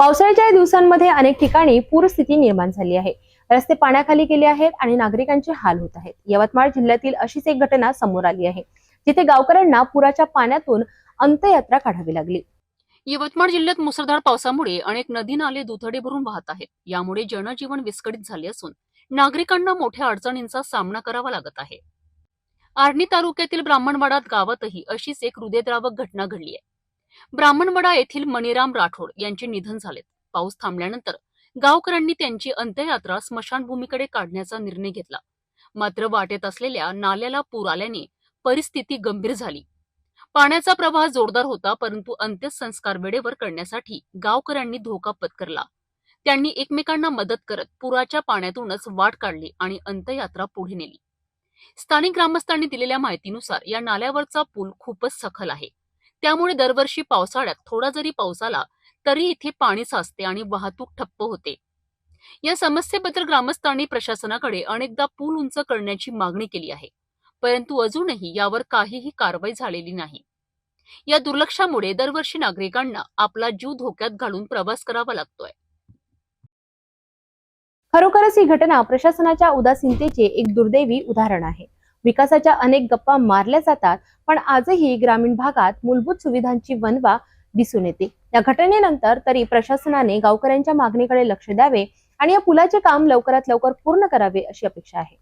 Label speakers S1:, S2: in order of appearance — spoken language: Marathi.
S1: पावसाळ्याच्या दिवसांमध्ये अनेक ठिकाणी पूरस्थिती निर्माण झाली आहे. रस्ते पाण्याखाली गेले आहेत आणि नागरिकांचे हाल होत आहेत. यवतमाळ जिल्ह्यातील अशीच एक घटना समोर आली आहे जिथे गावकऱ्यांना पुराच्या पाण्यातून अंत्ययात्रा काढावी लागली.
S2: यवतमाळ जिल्ह्यात मुसळधार पावसामुळे अनेक नदी नाले दुथडे भरून वाहत आहेत. यामुळे जनजीवन विस्कळीत झाले असून नागरिकांना मोठ्या अडचणींचा सामना करावा लागत आहे. आर्णी तालुक्यातील ब्राह्मणवाडात गावातही अशीच एक हृदयद्रावक घटना घडली आहे. ब्राह्मणवाडा येथील मणिराम राठोड यांचे निधन झाले. पाऊस थांबल्यानंतर गावकऱ्यांनी त्यांची अंत्ययात्रा स्मशानभूमीकडे काढण्याचा निर्णय घेतला. मात्र वाटेत असलेल्या नाल्याला पूर आल्याने परिस्थिती गंभीर झाली. पाण्याचा प्रवाह जोरदार होता परंतु अंत्यसंस्कार वेळेवर करण्यासाठी गावकऱ्यांनी धोका पत्करला. त्यांनी एकमेकांना मदत करत पुराच्या पाण्यातूनच वाट काढली आणि अंत्ययात्रा पुढे नेली. स्थानिक ग्रामस्थांनी दिलेल्या माहितीनुसार या नाल्यावरचा पूल खूपच सखल आहे. त्यामुळे दरवर्षी पावसाळ्यात थोडा जरी पाऊस आला तरी इथे पाणी साचते आणि वाहतूक ठप्प होते. या समस्येबद्दल ग्रामस्थांनी प्रशासनाकडे अनेकदा पूल उंच करण्याची मागणी केली आहे. परंतु अजूनही यावर काहीही कारवाई झालेली नाही. या दुर्लक्षामुळे दरवर्षी नागरिकांना आपला जीव धोक्यात घालून प्रवास करावा लागतोय.
S1: खरोखरच ही घटना प्रशासनाच्या उदासीनतेचे एक दुर्दैवी उदाहरण आहे. विकासाच्या अनेक गप्पा मारल्या जातात पण आजही ग्रामीण भागात मूलभूत सुविधांची वनवा दिसून येते. या घटनेनंतर तरी प्रशासनाने गावकऱ्यांच्या मागणीकडे लक्ष द्यावे आणि या पुलाचे काम लवकरात लवकर पूर्ण करावे अशी अपेक्षा आहे.